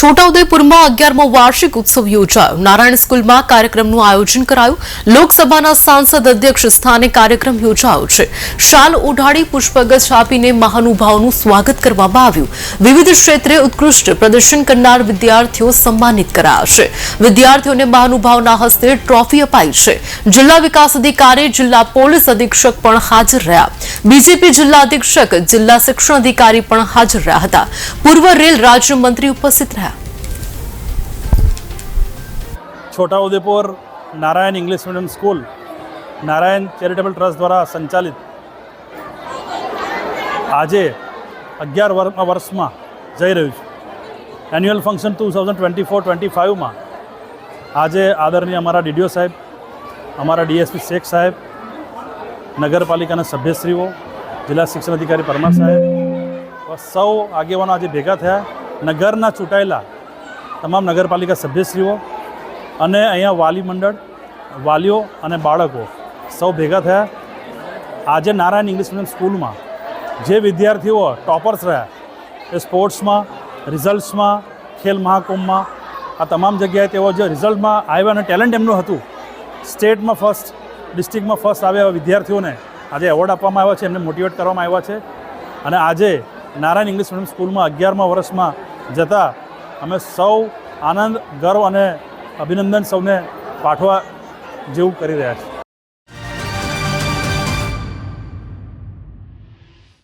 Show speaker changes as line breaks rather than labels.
છોટાઉદેપુરમાં અગિયારમો વાર્ષિક ઉત્સવ યોજાયો. નારાયણ સ્કૂલમાં કાર્યક્રમનું આયોજન કરાયું. લોકસભાના સાંસદ અધ્યક્ષ સ્થાને કાર્યક્રમ યોજાયો છે. શાલ ઓઢાડી પુષ્પગજ આપીને મહાનુભાવોનું સ્વાગત કરવામાં આવ્યું. વિવિધ ક્ષેત્રે ઉત્કૃષ્ટ પ્રદર્શન કરનાર વિદ્યાર્થીઓ સન્માનિત કરાયા છે. વિદ્યાર્થીઓને મહાનુભાવના હસ્તે ટ્રોફી અપાઈ છે. જિલ્લા વિકાસ અધિકારી, જિલ્લા પોલીસ અધિક્ષક પણ હાજર રહ્યા. બીજેપી જિલ્લા અધિક્ષક, જિલ્લા શિક્ષણ અધિકારી પણ હાજર રહ્યા હતા. પૂર્વ રેલ રાજ્યમંત્રી ઉપસ્થિત રહ્યા.
Chhota Udepur Narayan English medium school, Narayan charitable trust દ્વારા સંચાલિત આજે અગિયાર વર- વર્ષમાં જઈ રહ્યું છે. Annual function two thousand twenty four, twenty ફાઇવમાં આજે આદરણીય અમારા ડીડીઓ સાહેબ, અમારા ડીએસપી શેખ સાહેબ, નગરપાલિકાના સભ્યશ્રીઓ, જિલ્લા શિક્ષણ અધિકારી પરમાર સાહેબ સૌ આગેવાનો આજે ભેગા થયા. નગરના ચૂંટાયેલા તમામ નગરપાલિકા સભ્યશ્રીઓ અને અહીંયા વાલી મંડળ, વાલીઓ અને બાળકો સૌ ભેગા થયા. આજે નારાયણ ઇંગ્લિશ મીડિયમ સ્કૂલમાં જે વિદ્યાર્થીઓ ટોપર્સ રહ્યા, એ સ્પોર્ટ્સમાં, રિઝલ્ટ્સમાં, ખેલ મહાકુંભમાં, આ તમામ જગ્યાએ તેઓ જે રિઝલ્ટમાં આવ્યા અને ટેલેન્ટ એમનું હતું, સ્ટેટમાં ફર્સ્ટ, ડિસ્ટ્રિક્ટમાં ફર્સ્ટ આવ્યા એવા વિદ્યાર્થીઓને આજે એવોર્ડ આપવામાં આવ્યા છે, એમને મોટિવેટ કરવામાં આવ્યા છે. અને આજે નારાયણ ઇંગ્લિશ મીડિયમ સ્કૂલમાં અગિયારમા વર્ષમાં જતાં અમે સૌ આનંદ, ગર્વ અને અભિનંદન સૌને પાઠવા જેવું કરી રહ્યા છીએ